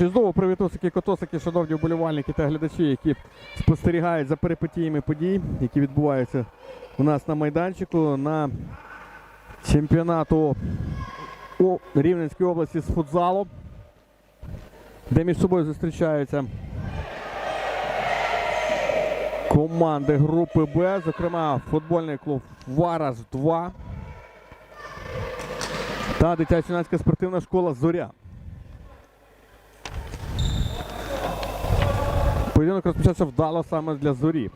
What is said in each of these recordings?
Що, чудово, привітосики, котосики, шановні вболівальники та глядачі, які спостерігають за перипетіями подій, які відбуваються у нас на майданчику на чемпіонату у Рівненській області з футзалу, де між собою зустрічаються команди групи Б, зокрема футбольний клуб Вараж 2 та дитячо-юнацька спортивна школа Зоря. Поєдинок розпочався вдало саме для зорі.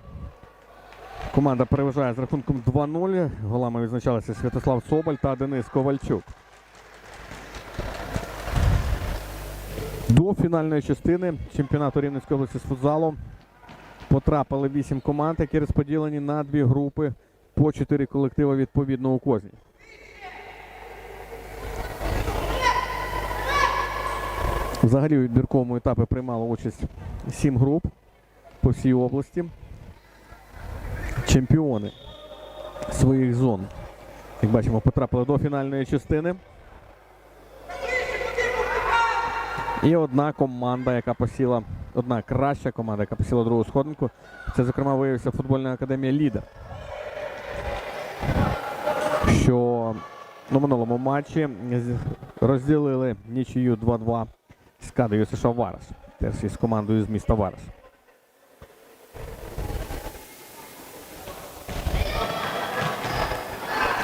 Команда переважає з рахунком 2-0. Голами відзначалися Святослав Соболь та Денис Ковальчук. До фінальної частини чемпіонату Рівненської області з футзалу потрапили 8 команд, які розподілені на дві групи по 4 колективи відповідно у кожній. Взагалі у відбірковому етапі приймало участь 7 груп по всій області. Чемпіони своїх зон, як бачимо, потрапили до фінальної частини. І одна команда, яка посіла, одна краща команда, яка посіла другу сходинку. Це, зокрема, виявився футбольна академія Лідер. Що на минулому матчі розділили нічию 2-2 з кадою США Вараш. Теж із командою з міста Вараш.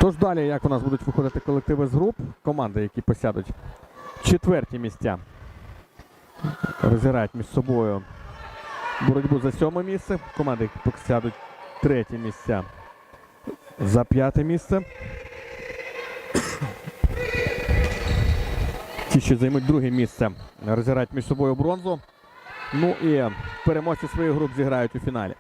Тож далі, як у нас будуть виходити колективи з груп, команди, які посядуть четверті місця, розіграють між собою боротьбу за сьоме місце. Команди, які посядуть треті місця за п'яте місце. Ті, що займуть друге місце, розіграють між собою бронзу. Ну і переможці своїх груп зіграють у фіналі.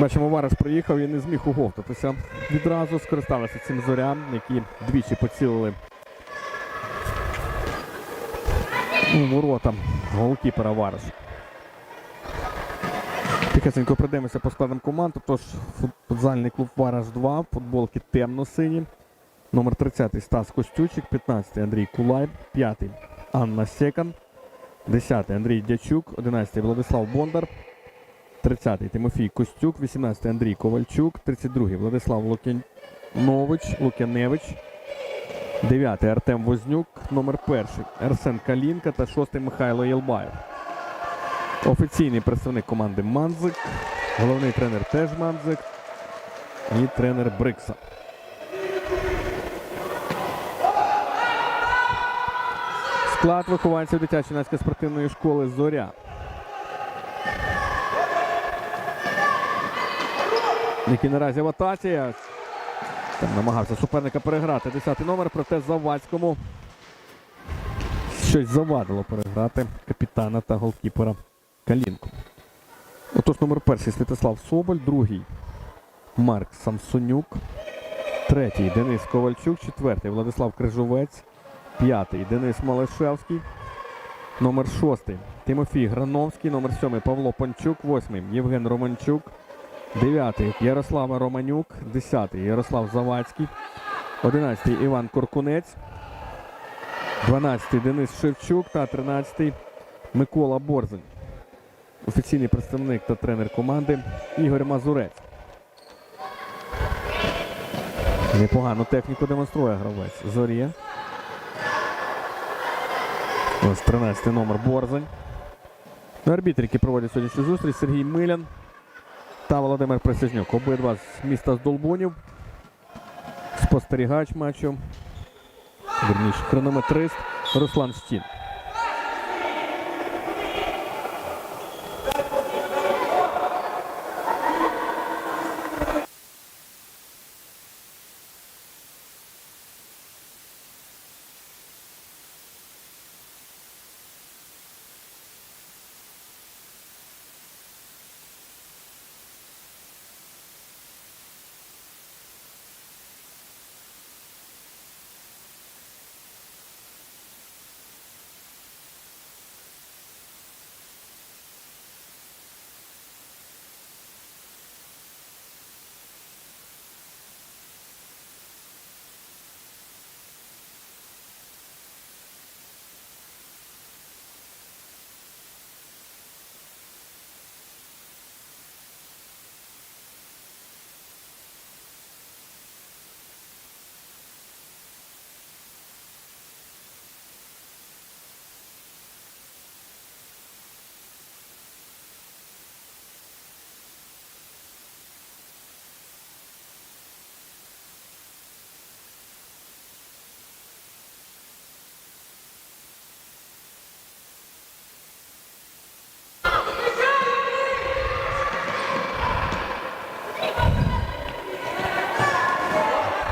Бачимо, Вараш приїхав і не зміг уговтатися. Відразу скористалися цим зорям, які двічі поцілили у ворота голкіпера Вараш. Тихесенько пройдемося по складам команд. Тож футзальний клуб Вараж 2, футболки темно-сині. Номер 30 Стас Костючик, 15 Андрій Кулай, 5 Анна Секан, 10 Андрій Дячук, 11 Владислав Бондар, 30 Тимофій Костюк, 18 Андрій Ковальчук, 32 Владислав Лукянович, Лукяневич, 9 Артем Вознюк, номер 1 Арсен Калінка та 6 Михайло Єлбаєв. Офіційний представник команди Манзик, головний тренер теж Манзик і тренер Брикса. Склад вихованців дитячої юнацької спортивної школи Зоря. Який наразі в атаці. Там намагався суперника переграти. Десятий номер, проте Завадському щось завадило переграти капітана та голкіпера Калінку. Отож, номер перший Святослав Соболь, другий Марк Самсонюк, третій Денис Ковальчук, четвертий Владислав Крижовець, п'ятий Денис Малишевський, номер шостий Тимофій Грановський, номер сьомий Павло Панчук, восьмий Євген Романчук, дев'ятий Ярослава Романюк, десятий Ярослав Завадський, одинадцятий Іван Коркунець, дванадцятий Денис Шевчук. Та тринадцятий Микола Борзень. Офіційний представник та тренер команди Ігор Мазурець. Непогану техніку демонструє гравець Зорі. Ось 13 номер Борзень. Ну, Арбітри, які проводять сьогоднішню зустріч, Сергій Милян та Володимир Присяжнюк. Обидва з міста Здолбунів. Спостерігач матчу. Верніше, хронометрист Руслан Стін.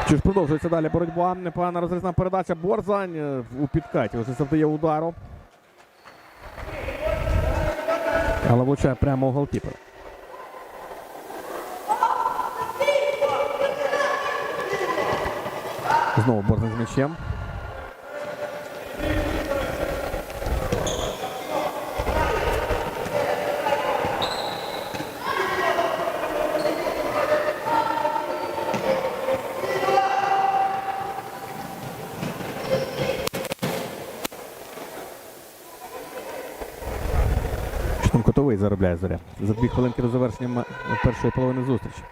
Чи ж продовжується далі боротьба? Непогана розрізна передача. Борзань е, у підкаті вже завдає удару. Але влучає прямо у голкіпер. Знову Борзань з м'ячем. Що там котовий заробляє зоря. За дві хвилинки до завершення першої половини зустрічі.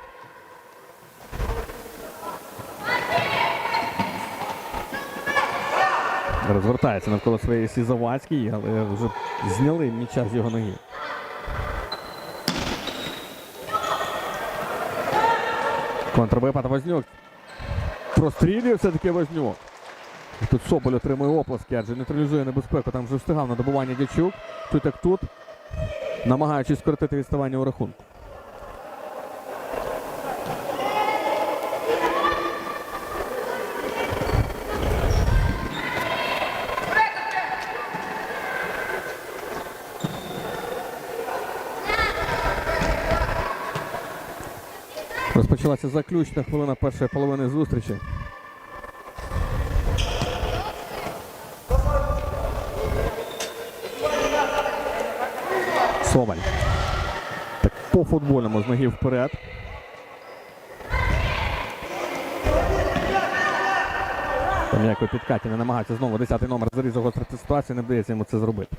Розвертається навколо своєї Сі але вже зняли м'яча з його ноги. Контрвипад Вознюк. Прострілює все-таки Вознюк. Тут Соболь отримує оплески, адже нейтралізує небезпеку. Там вже встигав на добування Дячук. Тут як тут. Намагаючись скоротити відставання у рахунку. Розпочалася заключна хвилина першої половини зустрічі. Соболь. Так по футбольному з ноги вперед. Там ніякої підкаті не намагається знову 10-й номер заріз загострити ситуацію, не вдається йому це зробити.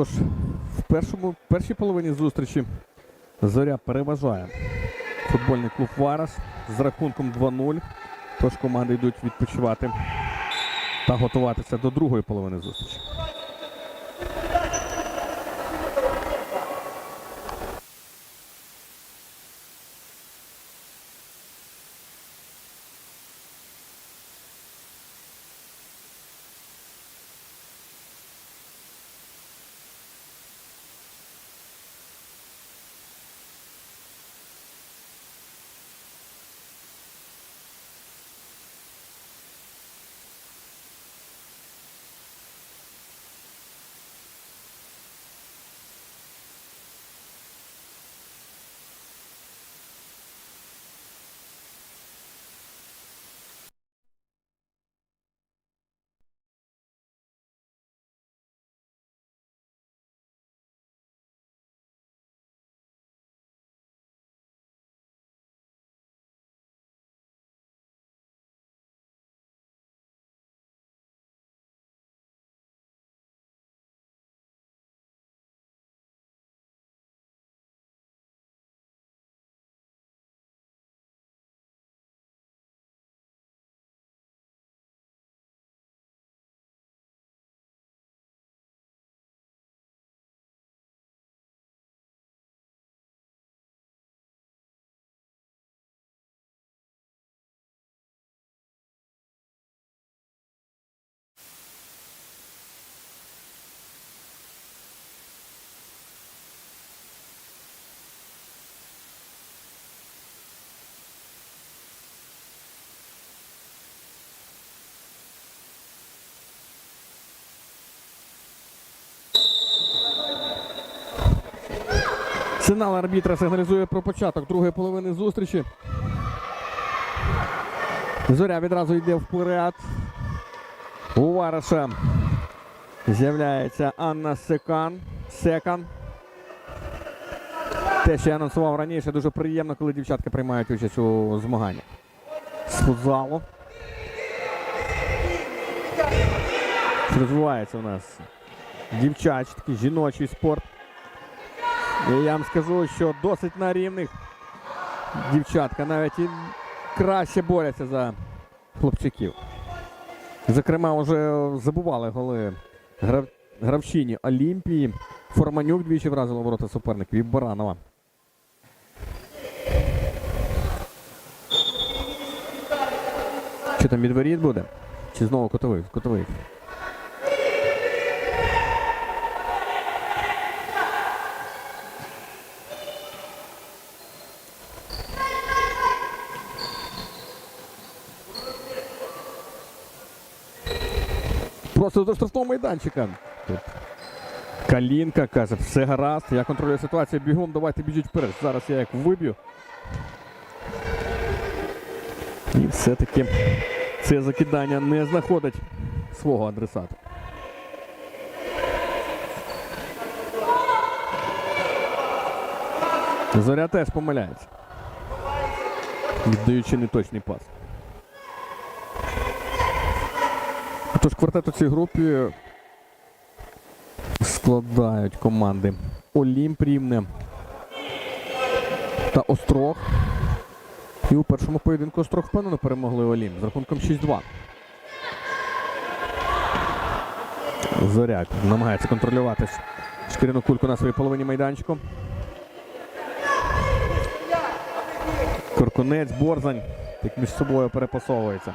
Отож, в першому, першій половині зустрічі Зоря переважає футбольний клуб Варас з рахунком 2-0. Тож команди йдуть відпочивати та готуватися до другої половини зустрічі. Сигнал арбітра сигналізує про початок другої половини зустрічі. Зоря відразу йде вперед. У Вараша з'являється Анна Секан. Секан. Те, що я анонсував раніше, дуже приємно, коли дівчатка приймають участь у змаганнях. З футзалу. Розвивається у нас дівчачий, такий жіночий спорт. І я вам скажу, що досить на рівних дівчатка навіть і краще борються за хлопчиків. Зокрема, вже забували голи грав... гравчині Олімпії. Форманюк двічі вразило ворота суперників і Баранова. Чи там відворіт буде? Чи знову котовий? Котовий. Просто до штрафного майданчика. Тут Калінка каже, все гаразд, я контролюю ситуацію бігом, давайте біжіть вперед. Зараз я як виб'ю. І все-таки це закидання не знаходить свого адресата. Зоря теж помиляється. Віддаючи неточний пас. Тож квартет у цій групі складають команди Олімп Рівне та Острог. І у першому поєдинку Острог впевнено перемогли Олімп з рахунком 6-2. Зоряк намагається контролювати шкіряну кульку на своїй половині майданчику. Коркунець, Борзань, як між собою перепасовується.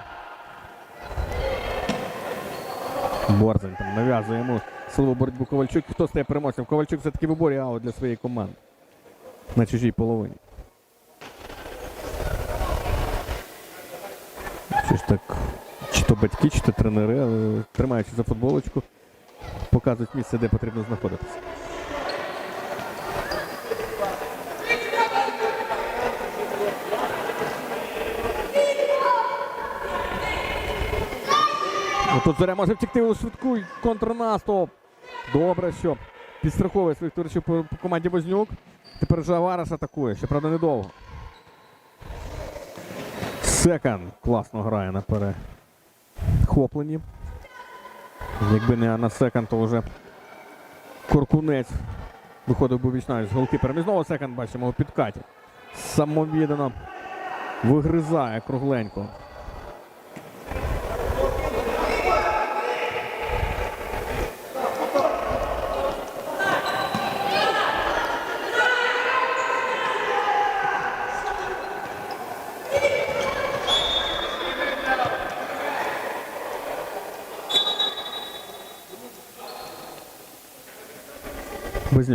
Борзань там нав'язує йому силову боротьбу Ковальчук. Хто стає переможцем? Ковальчук все-таки виборює аут для своєї команди на чужій половині. Що ж так, чи то батьки, чи то тренери, але тримаючи за футболочку, показують місце, де потрібно знаходитися. Тут Зоря може втекти у швидку контрнаступ. Добре, що підстраховує своїх товаришів по, команді Вознюк. Тепер вже Авараш атакує, щоправда, недовго. Секан класно грає на перехопленні. Якби не на секан, то вже Коркунець виходив би вічнаю з голкіпером. І знову секан бачимо у підкаті. Самовіддано вигризає кругленько.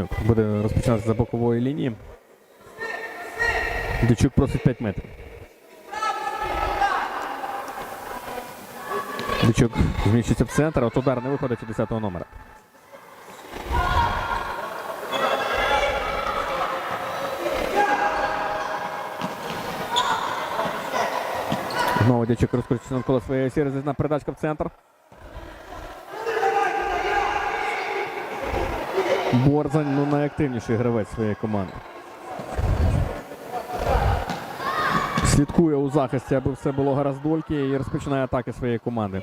Вознюк буде розпочинати за бокової лінії. Дичук просить 5 метрів. Дичук зміщується в центр, от удар не виходить у 10-го номера. Знову Дячук розкручується навколо своєї осі, розрізна передачка в центр. Борзань ну, найактивніший гравець своєї команди. Слідкує у захисті, аби все було гаразд дольки і розпочинає атаки своєї команди.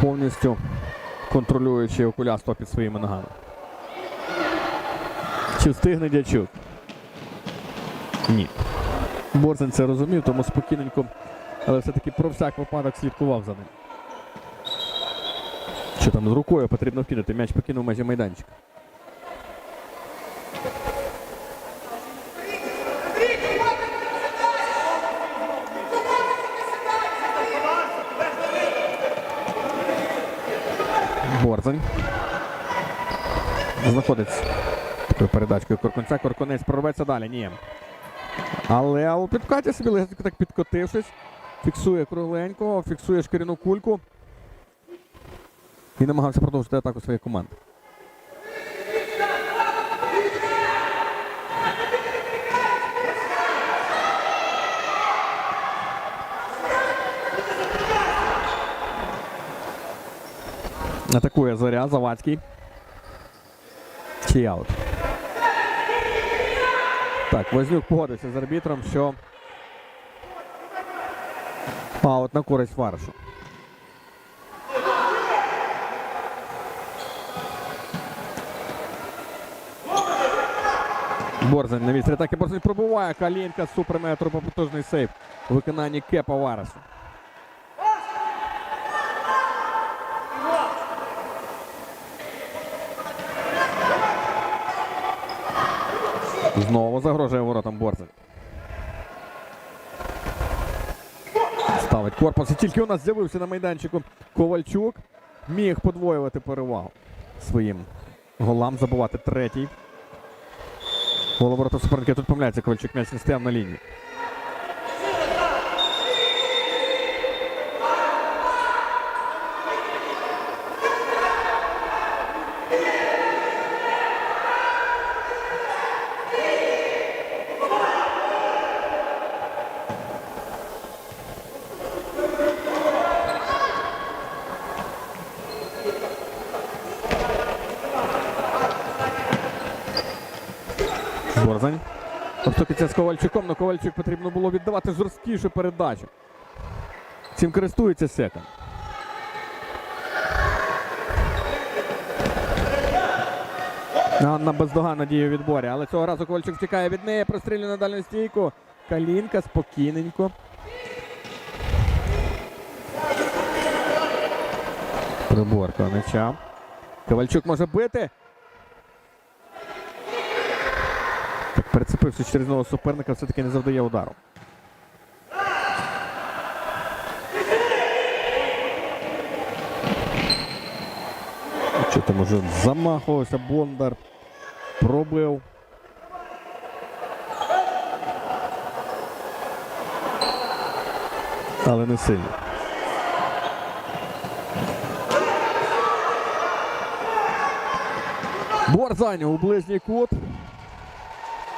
Повністю контролюючи окуляство під своїми ногами. Чи встигне дячук? Ні. Борзань це розумів, тому спокійненько, але все-таки про всяк випадок слідкував за ним. Що там з рукою потрібно вкинути? М'яч покинув межі майданчика. Борзань. Знаходиться такою передачкою Коркунця. Коркунець прорветься далі. Ні. Але у підкаті собі легенько так підкотившись. Фіксує кругленько, фіксує шкіряну кульку. І намагався продовжити атаку своєї команди. Атакує Зоря, Завадський. Чи аут. Так, Вознюк погодився з арбітром, що аут на користь Варашу. Борзань на місці атаки. Борзань пробуває. Калінка суперметр по потужний сейф виконанні Кепа Варашу. Знову загрожує воротам Борзань. Ставить корпус. І тільки у нас з'явився на майданчику Ковальчук. Міг подвоювати перевагу своїм голам, забувати третій. Головорота суперника тут помиляється. Ковальчук м'яч не стояв на лінії. Борзань. Обступиться з Ковальчуком, але Ковальчук потрібно було віддавати жорсткішу передачу. Цим користується Секон. Анна бездоганна діє у відборі, але цього разу Ковальчук втікає від неї, прострілює на дальню стійку. Калінка спокійненько. Приборка м'яча. Ковальчук може бити. Перецепився через нового суперника, все-таки не завдає удару. Що там уже замахувався Бондар. Пробив. Але не сильно. Борзань у ближній кут.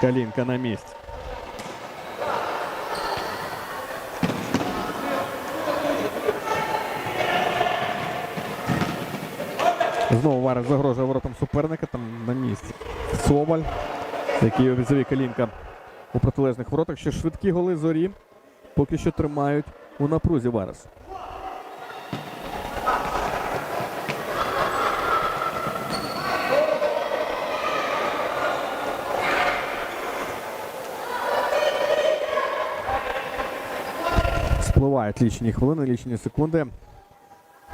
Калінка на місці. Знову Варик загрожує воротам суперника там на місці. Соболь, який обіцяє Калінка у протилежних воротах. Ще швидкі голи зорі поки що тримають у напрузі Варес. Спливають лічені хвилини, лічені секунди.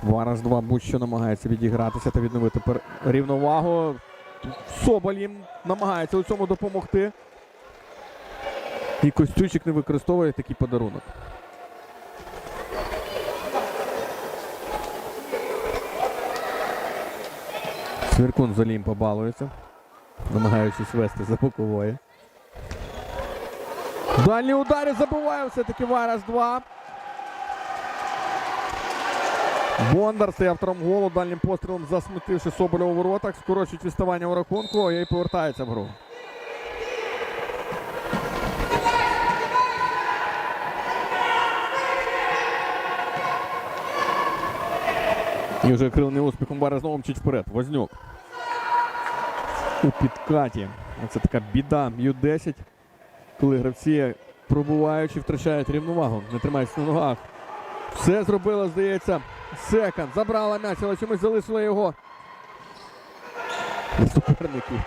Варас 2 будь-що намагається відігратися та відновити рівновагу. Соболь їм намагається у цьому допомогти. І Костючик не використовує такий подарунок. Свіркун з Олімпа балується, намагаючись вести за бокової. Дальні ударі забиває все-таки Варас 2. Бондар стає автором голу дальнім пострілом, засмутивши Соболя у воротах, скорочують відставання у рахунку і повертається в гру. І вже крилений успіхом Варя знову мчить вперед. Вознюк. У підкаті. Це така біда Ю-10, коли гравці, пробуваючи, втрачають рівновагу, не тримаються на ногах. Все зробила, здається, секонд. Забрала м'яч, але чомусь залишила його. Суперників.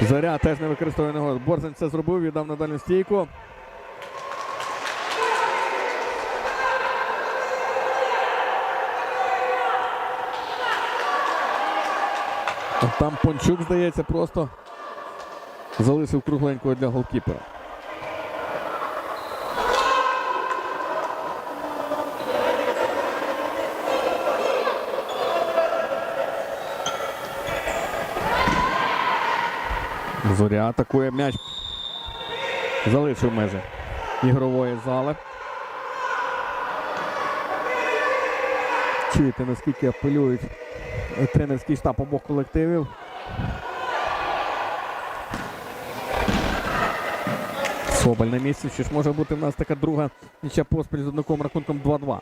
Заря теж не використовує ногу. Борзен це зробив, віддав на дальню стійку. Там Пончук, здається, просто залишив кругленького для голкіпера. Зоря атакує м'яч. Залишив межі ігрової зали. Чуєте, наскільки апелюють тренерський штаб обох колективів. Соболь на місці. Що ж може бути в нас така друга нічя поспіль з однаковим рахунком 2-2.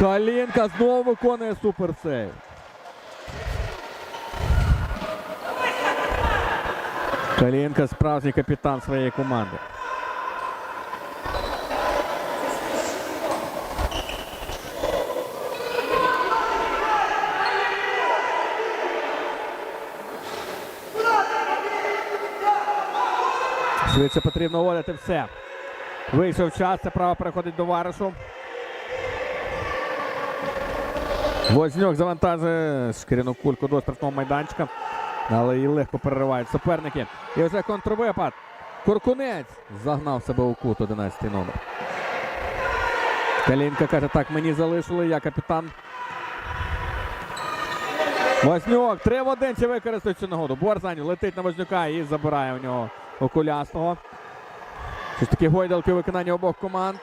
Калінка знову виконує суперсейв. Калінка справжній капітан своєї команди. Швидше потрібно уводити все. Вийшов час, це право переходить до Варишу. Вознюк завантажує шкіряну кульку до штрафного майданчика. Але її легко переривають суперники. І вже контрвипад. Коркунець загнав себе у кут 11 номер. Калінка каже, так мені залишили, я капітан. Вознюк, 3 в 1, чи використає цю нагоду. Борзань летить на Вознюка і забирає у нього окулясного. Щось такі гойдалки у виконанні обох команд.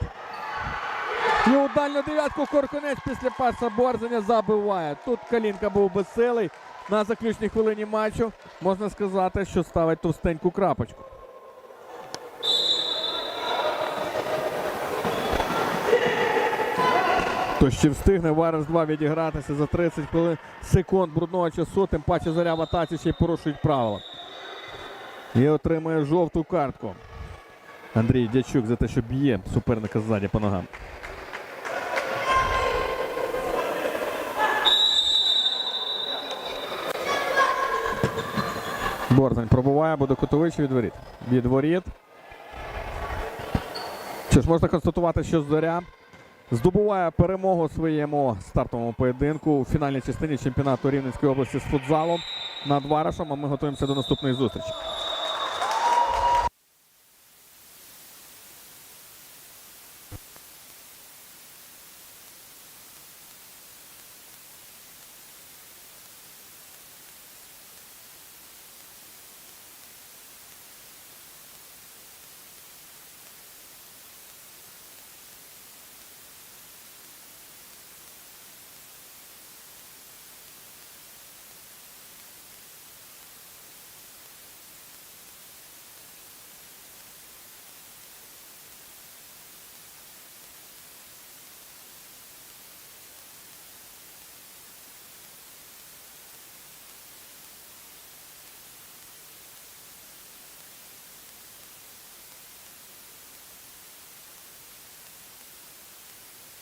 І у дев'ятку Коркунець після паса Борзаня забиває. Тут Калінка був безсилий. На заключній хвилині матчу можна сказати, що ставить товстеньку крапочку. То ще встигне Варес 2 відігратися за 30 хвилин секунд брудного часу, тим паче зоря в атаці ще й порушують правила. І отримує жовту картку. Андрій Дячук за те, що б'є суперника ззаді по ногам. Борзань пробуває, буде Котович від воріт. Від воріт. Що ж, можна констатувати, що зоря здобуває перемогу своєму стартовому поєдинку у фінальній частині чемпіонату Рівненської області з футзалом над Варашем. А ми готуємося до наступної зустрічі.